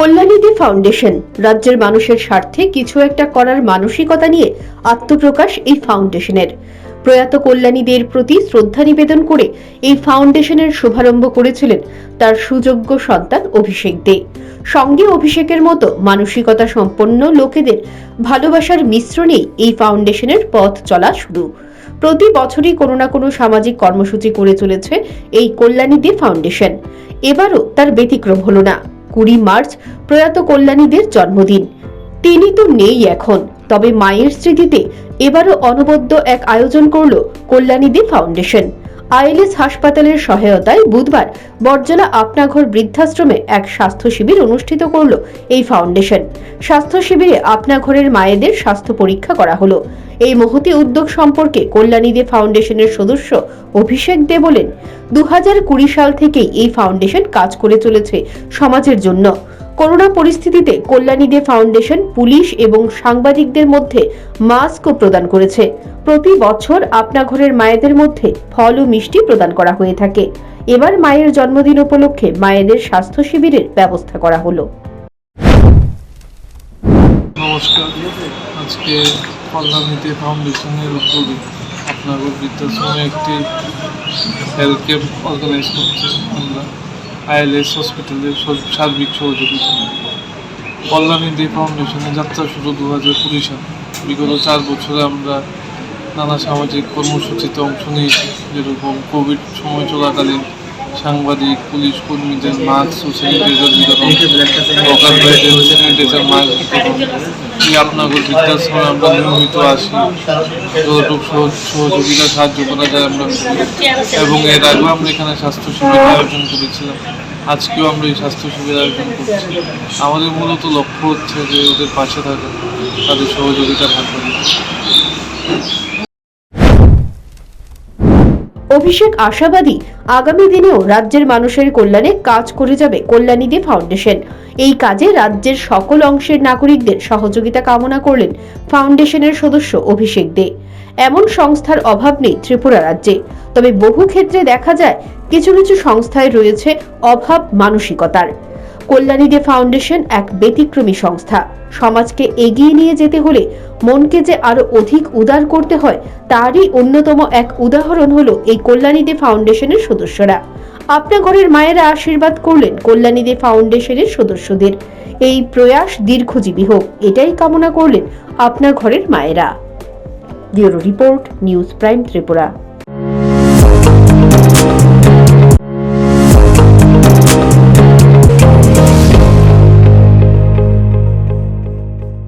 কল্যাণীদি foundation, রাজ্যের মানুষের স্বার্থে কিছু একটা করার মানসিকতা নিয়ে আত্মপ্রকাশ এই ফাউন্ডেশনের। প্রয়াত কল্যাণীদের প্রতি শ্রদ্ধা নিবেদন করে এই ফাউন্ডেশনের শুভারম্ভ করেছিলেন তার সুযোগ্য সন্তান অভিষেক দে। সঙ্গে অভিষেকের মতো মানসিকতা সম্পন্ন লোকেদের ভালোবাসার মিশ্রণেই এই ফাউন্ডেশনের পথ চলা শুরু। প্রতি বছরই কোনো না কোনো সামাজিক কর্মসূচি করে চলেছে এই কল্যাণী দে ফাউন্ডেশন। এবারও তার ব্যতিক্রম হলো না। কুড়ি মার্চ প্রয়াত কল্যাণীদের জন্মদিন। তিনি তো নেই এখন, তবে মায়ের স্মৃতিতে এবারও অনবদ্য এক আয়োজন করল কল্যাণীদি ফাউন্ডেশন। আইএলএস হাসপাতালের সহায়তায় বুধবার বর্জলা আপনাঘর বৃদ্ধাশ্রমে এক স্বাস্থ্য শিবির অনুষ্ঠিত করল এই ফাউন্ডেশন। স্বাস্থ্য শিবিরে আপনাঘরের মায়েদের স্বাস্থ্য পরীক্ষা করা হলো। এই মহতি উদ্যোগ সম্পর্কে কল্যাণীদে ফাউন্ডেশনের সদস্য অভিষেক দে বলেন দু সাল থেকেই এই ফাউন্ডেশন কাজ করে চলেছে সমাজের জন্য। করোনা পরিস্থিতিতে কল্যাণী দে ফাউন্ডেশন, পুলিশ এবং সাংবাদিকদের মধ্যে মাস্কও প্রদান করেছে। প্রতি বছর আপনা ঘরের মায়েদের মধ্যে ফল ও মিষ্টি প্রদান করা হয়ে থাকে। এবার মায়ের জন্মদিন উপলক্ষে মায়েদের স্বাস্থ্য শিবিরের ব্যবস্থা করা হলো। কল্যাণীতি ফাউন্ডেশনের উদ্যোগে আপনার বৃদ্ধাশ্রমে একটি হেলথ ক্যাম্প অর্গানাইজ করছি। আইএলএস হসপিটালের সার্বিক সহযোগিতা কল্যাণী কল্যাণীতি ফাউন্ডেশনের যাত্রা শুরু দু হাজার কুড়ি সাল। বিগত চার বছরে আমরা নানা সামাজিক কর্মসূচিতে অংশ নিয়েছি, যেরকম কোভিড সময় চলাকালীন সাংবাদিক, পুলিশ কর্মীদের মাস্ক ও স্যানিটাইজার বিতরণ লোকাল বাইরের স্যানিটাইজার, মাস্ক এই আপনাদের বৃদ্ধাশ্রমে আমরা নিয়মিত আসি। যতটুকু সহযোগিতা, সাহায্য করা যায় আমরা। এবং এর আগেও আমরা এখানে স্বাস্থ্য শিবির আয়োজন করেছিলাম। আজকেও আমরা এই স্বাস্থ্য শিবির আয়োজন করছি। আমাদের মূলত লক্ষ্য হচ্ছে যে ওদের পাশে থাকা, তাদের সহযোগিতা থাকবে অভিষেক আশাবাদী, আগামী দিনেও রাজ্যের মানুষের কল্যাণে কাজ করে যাবে কল্যাণীদে ফাউন্ডেশন। এই কাজে রাজ্যের সকল অংশের নাগরিকদের সহযোগিতা কামনা করলেন ফাউন্ডেশনের সদস্য অভিষেক দে। এমন সংস্থার অভাব নেই ত্রিপুরা রাজ্যে। তবে বহু ক্ষেত্রে দেখা যায়, কিছু কিছু সংস্থায় রয়েছে অভাব মানসিকতার। কল্যাণী দে ফাউন্ডেশন এক ব্যতিক্রমী সংস্থা। সমাজকে এগিয়ে নিয়ে যেতে হলে মনকে যে আরও অধিক উদার করতে হয়, তারই অন্যতম এক উদাহরণ হলো এই কল্যাণী দে ফাউন্ডেশনের সদস্যরা। আপনার ঘরের মায়েরা আশীর্বাদ করলেন কল্যাণী দে ফাউন্ডেশনের সদস্যদের। এই প্রয়াস দীর্ঘজীবী হোক, এটাই কামনা করলেন আপনার ঘরের মায়েরা। Bureau report, news prime Tripura.